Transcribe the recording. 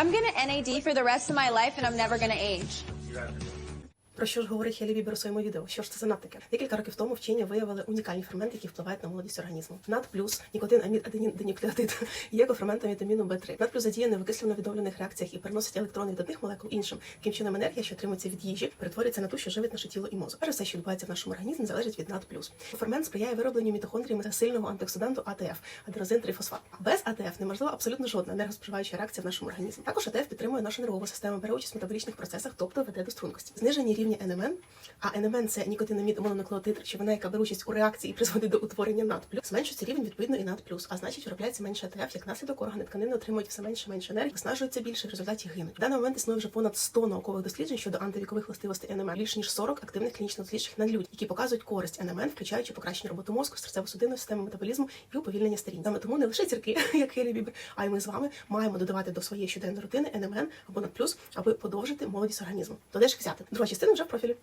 I'm gonna NAD for the rest of my life and I'm never gonna age. Про що ж говорить Хелі Бібер у своєму відео? Що ж це за над? Декілька років тому вчені виявили унікальні ферменти, які впливають на молодість організму. НАД плюс нікотин амід аденін денуклеотид є коферментом вітаміну В3. НАД плюс задіяний в окислено відновлених реакціях і переносить електрони від одних молекул іншим. Таким чином енергія, що отримується від їжі, перетворюється на ту, що живить наше тіло і мозок. Каже, все, що відбувається в нашому організмі, залежить від НАД плюс. Фермент сприяє виробленню мітохондріями сильного антиоксиданту АТФ адрозин трифосфат. Без АТФ неможлива абсолютно жодна енергоспоживаюча реакція в нашому організмі. Також АТФ підтримує нашу нервову систему, бере участь в метаболічних процесах, тобто веде до стрункості. Знижені рівні НМН, а НМН це нікотинамід мононуклеотид, речовина, яка бере участь у реакції і призводить до утворення НАД+. Зменшується рівень відповідно і НАД+, а значить виробляється менше АТФ, як наслідок органи тканини отримують все менше менше енергії, виснажуються більше, в результаті гинуть. В даний момент існує вже понад 100 наукових досліджень щодо антивікових властивостей НМН, більш ніж 40 активних клінічно досліджених на людях, які показують користь НМН, включаючи покращення роботи мозку, серцево-судинної системи метаболізму і уповільнення старіння. Саме тому не лише зірки, як Хелі Бібер, а й ми з вами маємо додавати до своєї щоденної рутини НМН або НАД+, аби подовжити молодість організму. То де ж взяти? Друга частина вже в профілі.